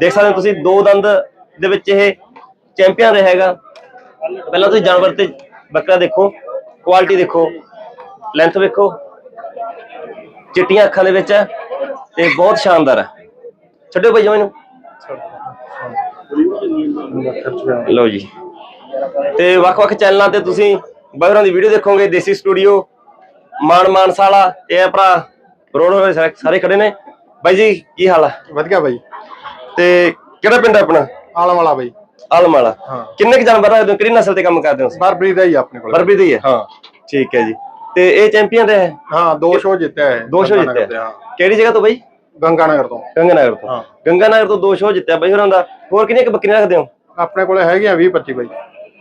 ਦੇਖ ਸਕਦੇ ਹੋ ਤੁਸੀਂ, ਦੋ ਦੰਦ ਦੇ ਵਿੱਚ ਇਹ ਚੈਂਪੀਅਨ ਰਿਹਾ ਹੈਗਾ। ਪਹਿਲਾਂ ਤੁਸੀਂ ਜਾਨਵਰ ਤੇ ਬੱਕਰਾ ਦੇਖੋ ਕੁਆਲਿਟੀ ਦੇਖੋ ਲੈਂਥ ਵੇਖੋ, ਚਿੱਟੀਆਂ ਅੱਖਾਂ ਦੇ ਵਿੱਚ ਹੈ, ਤੇ ਬਹੁਤ ਸ਼ਾਨਦਾਰ ਹੈ। ਛੱਡੋ ਭਾਈ ਮੈਨੂੰ ਲਓ ਜੀ। ਤੇ ਵੱਖ-ਵੱਖ ਚੈਨਲਾਂ ਤੇ ਤੁਸੀਂ ਬਾਹਰਾਂ ਦੀ ਵੀਡੀਓ ਦੇਖੋਗੇ, ਦੇਸੀ ਸਟੂਡੀਓ ਮਾਨ ਮਾਨਸਾਲਾ, ਇਹ ਭਰਾ ਰੋਡ ਹੋਏ ਸਾਰੇ ਖੜੇ ਨੇ। ਬਾਈ ਜੀ, ਕੀ ਹਾਲ ਹੈ ਵਧੀਆ ਬਾਈ। ਤੇ ਕਿਹੜਾ ਪਿੰਡ ਆ ਆਪਣਾ? ਆਲਮ ਵਾਲਾ ਬਾਈ। ਆਲਮ ਵਾਲਾ ਹਾਂ। ਕਿੰਨੇ ਕੁ ਜਾਨਵਰ ਰੱਖਦੇ ਹੋ ਕਿਹੜੀ ਨਸਲ ਤੇ ਕੰਮ ਕਰਦੇ ਹੋ ਬਰਬਰੀ ਦਾ ਹੀ ਆਪਣੇ ਕੋਲ। ਬਰਬੀ ਦੀ ਹੈ ਹਾਂ। ਠੀਕ ਹੈ ਜੀ। ਤੇ ਇਹ ਚੈਂਪੀਅਨ ਰਿਹਾ ਹੈ? ਹਾਂ ਦੋ ਸ਼ੋ ਜਿੱਤਿਆ ਹੈ ਦੋ ਸ਼ੋ ਗੰਗਾਨਗਰ ਜਿੱਤਿਆ। ਕਿਹੜੀ ਜਗ੍ਹਾ ਤੋਂ ਬਾਈ? ਗੰਗਾਨਗਰ ਤੋਂ। ਗੰਗਾਨਗਰ ਤੋਂ। ਹਾਂ। ਗੰਗਾਨਗਰ ਤੋਂ ਦੋ ਸ਼ੋ ਜਿੱਤਿਆ ਬਾਈ ਹੋਰਾਂ ਦਾ। ਹੋਰ ਕਿੰਨੀਆਂ ਕੁ ਬੱਕਰੀਆਂ ਰੱਖਦੇ ਹੋ? ਆਪਣੇ ਕੋਲੇ ਹੈਗੀਆਂ 20 25 ਬਾਈ।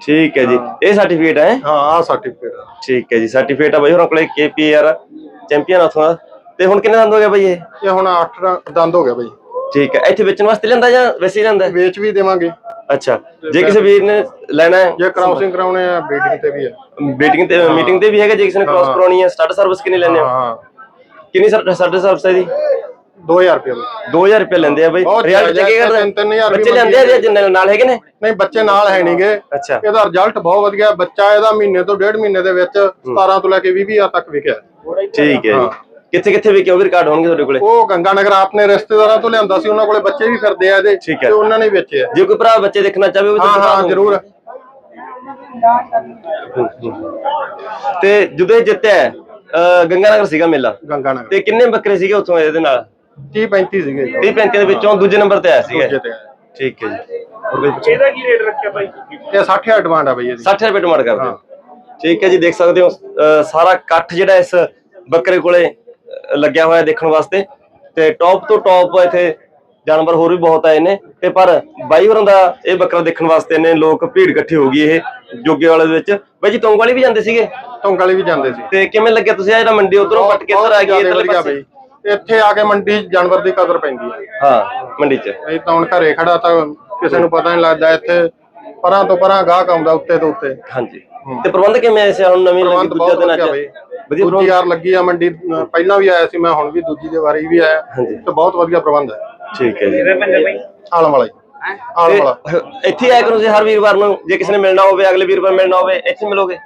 ਠੀਕ ਹੈ ਜੀ। ਇਹ ਸਰਟੀਫਿਕੇਟ ਹੈ? ਹਾਂ ਆ। ਸਰਟੀਫਿਕੇਟ ਠੀਕ ਹੈ ਜੀ। ਸਰਟੀਫਿਕੇਟ ਆ ਬਾਈ ਹੋਰਾਂ ਕੋਲੇ। ਕੇਪੀਆਰ ਚੈਂਪੀਅਨ ਉਥੋਂ ਤੇ ਹੁਣ ਕਿੰਨੇ ਦੰਦ ਹੋ ਗਏ ਬਾਈ ਇਹ? ਇਹ ਹੁਣ 8 ਦੰਦ ਹੋ ਗਿਆ ਬਾਈ। ਠੀਕ ਹੈ। ਇੱਥੇ ਵੇਚਣ ਵਾਸਤੇ ਲੈਂਦਾ ਜਾਂ ਵੈਸੇ ਹੀ ਲੈਂਦਾ? ਵੇਚ ਵੀ ਦੇਵਾਂਗੇ। ਅੱਛਾ। ਜੇ ਕਿਸੇ ਵੀਰ ਨੇ ਲੈਣਾ ਹੈ? ਜੇ ਕਰਾਉਸਿੰਗ ਕਰਾਉਣੇ ਆ ਬੀਡਿੰਗ ਤੇ ਵੀ ਹੈ ਮੀਟਿੰਗ ਤੇ ਮੀਟਿੰਗ ਤੇ ਵੀ ਹੈਗਾ ਜੇ ਕਿਸੇ ਨੇ ਕ੍ਰਾਸ। ਕਰਾਉਣੀ ਹੈ ਸਟਾਰਟ ਸਰਵਿਸ ਕਿੰਨੀ ਲੈਂਦੇ ਹੋ? ਹਾਂ ਕਿੰਨੀ ਸਟਾਰਟ ਸਰਵਿਸ ਹੈ ਦੀ 2000 ਰੁਪਏ ਬਾਈ। 2000 ਰੁਪਏ ਲੈਂਦੇ ਆ ਬਾਈ। ਰਿਜ਼ਲਟ ਹੈ, ਕਰਦੇ ਤਿੰਨ- ਤਿੰਨ ਹਜ਼ਾਰ ਵੀ ਬੱਚੇ ਲੈਂਦੇ ਆ ਜਾਂ ਜਿੰਨੇ ਨਾਲ ਹੈਗੇ ਨੇ? ਨਹੀਂ ਬੱਚੇ ਨਾਲ ਹੈ ਨਹੀਂਗੇ ਅੱਛਾ। ਇਹਦਾ ਰਿਜ਼ਲਟ ਬਹੁਤ ਵਧੀਆ। ਬੱਚਾ ਇਹਦਾ ਮਹੀਨੇ ਤੋਂ ਡੇਢ ਮਹੀਨੇ ਦੇ ਵਿੱਚ 17 ਤੋਂ ਲੈ ਕੇ 20 ਹਜ਼ਾਰ ਤੱਕ ਵਿਕਿਆ। ਠੀਕ ਹੈ ਜੀ। ਕਿੱਥੇ ਕਿੱਥੇ ਵੀ ਕਿਉਂ ਵੀ ਰਿਕਾਰਡ ਹੋਣਗੇ ਤੁਹਾਡੇ ਕੋਲੇ? ਉਹ ਗੰਗਾਨਗਰ ਆਪਣੇ ਰਿਸ਼ਤੇਦਾਰਾਂ ਤੋਂ ਲਿਆਂਦਾ ਸੀ ਉਹਨਾਂ ਕੋਲੇ ਬੱਚੇ ਵੀ ਫਿਰਦੇ ਆ ਇਹਦੇ। ਤੇ ਉਹਨਾਂ ਨੇ ਵੇਚੇ ਆ। ਜੇ ਕੋਈ ਭਰਾ ਬੱਚੇ ਦੇਖਣਾ ਚਾਹਵੇ ਉਹ ਹਾਂ ਹਾਂ ਜ਼ਰੂਰ। ਤੇ ਜਦੋਂ ਇਹ ਜਿੱਤਿਆ ਹੈ, ਅਹ ਗੰਗਾਨਗਰ ਸੀਗਾ ਮੇਲਾ। ਗੰਗਾਨਗਰ ਤੇ ਕਿੰਨੇ ਬੱਕਰੇ ਸੀਗੇ ਉੱਥੋਂ ਇਹਦੇ ਨਾਲ? 30 35 ਸੀਗੇ। 30 35 ਦੇ ਵਿੱਚੋਂ ਦੂਜੇ ਨੰਬਰ ਤੇ ਆਇਆ ਸੀਗਾ। ਦੂਜੇ ਤੇ ਆਏ। ਠੀਕ ਹੈ ਜੀ। ਇਹ 60 ਹਜ਼ਾਰ ਡਿਮਾਂਡ ਆ ਬਈ ਇਹਦੀ। 60 ਰੁਪਏ ਡਿਮਾਂਡ ਕਰਦੇ ਠੀਕ ਹੈ ਜੀ ਦੇਖ ਸਕਦੇ ਹੋ ਸਾਰਾ ਇਕੱਠ ਜਿਹੜਾ ਇਸ ਬੱਕਰੇ ਕੋਲੇ ਲੱਗਿਆ ਹੋਇਆ ਦੇਖਣ ਵਾਸਤੇ ਤੇ ਟੌਪ ਤੋਂ ਟੌਪ ਇੱਥੇ ਜਾਨਵਰ ਹੋਰ ਵੀ ਬਹੁਤ ਆਏ ਨੇ ਤੇ ਪਰ ਬਾਈ ਹੋਰਾਂ ਦਾ ਇਹ ਬੱਕਰਾ ਦੇਖਣ ਵਾਸਤੇ ਨੇ ਲੋਕ ਭੀੜ ਇਕੱਠੀ ਹੋ ਗਈ ਇਹ ਜੋਗੇ ਵਾਲੇ ਦੇ ਵਿੱਚ। ਬਾਈ ਜੀ ਟੋਂਗ ਵਾਲੀ ਵੀ ਜਾਂਦੇ ਸੀਗੇ? ਟੋਂਕ ਵਾਲੀ ਵੀ ਜਾਂਦੇ ਸੀ। ਤੇ ਕਿਵੇਂ ਲੱਗਿਆ ਤੁਸੀਂ ਆ ਜਿਹੜਾ ਮੰਡੀ ਉਧਰੋਂ ਪੱਟ ਕੇ ਇੱਧਰ ਆ ਗਈ ਵਧੀਆ ਪਾਸੇ? ਇੱਥੇ ਆ ਕੇ ਮੰਡੀ ਜਾਨਵਰ ਦੀ ਕਦਰ ਪੈਂਦੀ ਹੈ। ਹਾਂ ਮੰਡੀ 'ਚ। ਇਹ ਤਾਂ ਹੁਣ ਘਰੇ ਖੜਾ ਤਾਂ ਕਿਸੇ ਨੂੰ ਪਤਾ ਨਹੀਂ ਲੱਗਦਾ ਇੱਥੇ ਪਰਾਂ ਤੋਂ ਪਰਾਂ ਗਾਹਕ ਆਉਂਦਾ ਉੱਤੇ ਤੋਂ ਉੱਤੇ। ਹਾਂਜੀ। ਤੇ ਪ੍ਰਬੰਧ ਕਿਵੇਂ ਐ ਹੁਣ ਨਵੀਂ ਲੱਗੀ ਪ੍ਰਬੰਧ ਦੂਜਾ ਬਹੁਤ ਦਿਨ ਵਧੀਆ ਅੱਜ? ਬਈ। ਵਧੀਆ ਦੂਜੀ ਪ੍ਰਬੰਧ? ਯਾਰ ਲੱਗੀ ਆ ਮੰਡੀ ਪਹਿਲਾਂ ਵੀ ਆਇਆ ਸੀ ਮੈਂ ਹੁਣ ਵੀ ਦੂਜੀ ਦੇ ਵਾਰੀ ਵੀ ਆਇਆ। ਤੇ ਬਹੁਤ ਵਧੀਆ ਪ੍ਰਬੰਧ ਹੈ। ਠੀਕ ਹੈ ਜੀ। ਆਲਮ ਵਾਲਾ ਜੀ। ਆਲਮ ਵਾਲਾ ਤੇ ਇੱਥੇ ਆਇਆ ਕਰੋ ਤੁਸੀਂ ਹਰ ਵੀਰਵਾਰ ਨੂੰ ਜੇ ਕਿਸੇ ਨੇ ਮਿਲਣਾ ਹੋਵੇ ਅਗਲੇ ਵੀਰਵਾਰ ਮਿਲਣਾ ਹੋਵੇ ਇੱਥੇ ਮਿਲੋਗੇ?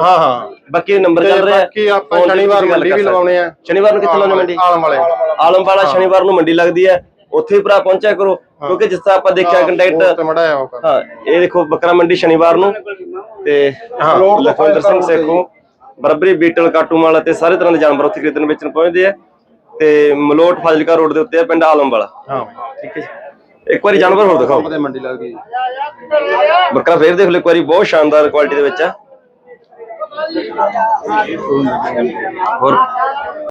ਹਾਂ ਹਾਂ। ਬਾਕੀ ਨੰਬਰ ਤੇ ਚੱਲ ਰਿਹਾ ਹੈ। ਬਾਕੀ ਆਪਾਂ phone ਤੇ ਸ਼ਨੀਵਾਰ ਗੱਲ ਮੰਡੀ ਕਰ ਵੀ ਸਕਦੇ। ਲਵਾਉਣੇ ਆ। ਸ਼ਨੀਵਾਰ ਨੂੰ ਕਿੱਥੇ ਲਾਉਣੇ ਮੰਡੀ? ਆਲਮ ਵਾਲੇ ਆਲਮ ਵਾਲਾ ਸ਼ਨੀਵਾਰ ਨੂੰ ਮੰਡੀ ਲੱਗਦੀ ਹੈ। ਉੱਥੇ ਵੀ ਭਰਾ ਪਹੁੰਚਿਆ ਕਰੋ। ਕਿਉਂਕਿ ਜਿਸ ਤਰ੍ਹਾਂ ਆਪਾਂ ਦੇਖਿਆ ਕੰਟੈਕਟ ਹਾਂ ਇਹ ਦੇਖੋ ਬੱਕਰਾ ਮੰਡੀ ਸ਼ਨੀਵਾਰ ਨੂੰ ਤੇ ਹਾਂ। ਲਖਵਿੰਦਰ ਸਿੰਘ ਸੇਖੋਂ ਬਰਬਰੀ ਬੀਟਲ ਕਾਟੂਮਾਲਾ ਤੇ ਸਾਰੇ ਤਰ੍ਹਾਂ ਦੇ ਜਾਨਵਰ ਉੱਥੇ ਖਰੀਦਣ ਵੇਚਣ ਪਹੁੰਚਦੇ ਆ ਤੇ ਮਲੋਟ ਫਾਜ਼ਿਲਕਾ ਰੋਡ ਦੇ ਉੱਤੇ ਆ ਪਿੰਡ ਆਲਮ ਵਾਲਾ ਹਾਂ। ਠੀਕ ਹੈ ਜੀ। ਇੱਕ ਵਾਰੀ ਜਾਨਵਰ ਹੋਰ ਦਿਖਾਓ। ਮੰਡੀ ਲੱਗਦੀ ਬੱਕਰਾ ਫੇਰ ਦੇਖ ਲਓ ਇੱਕ ਵਾਰੀ ਬਹੁਤ ਸ਼ਾਨਦਾਰ ਕੁਆਲਿਟੀ ਦੇ ਵਿੱਚ ਆ। ਹੋਰ?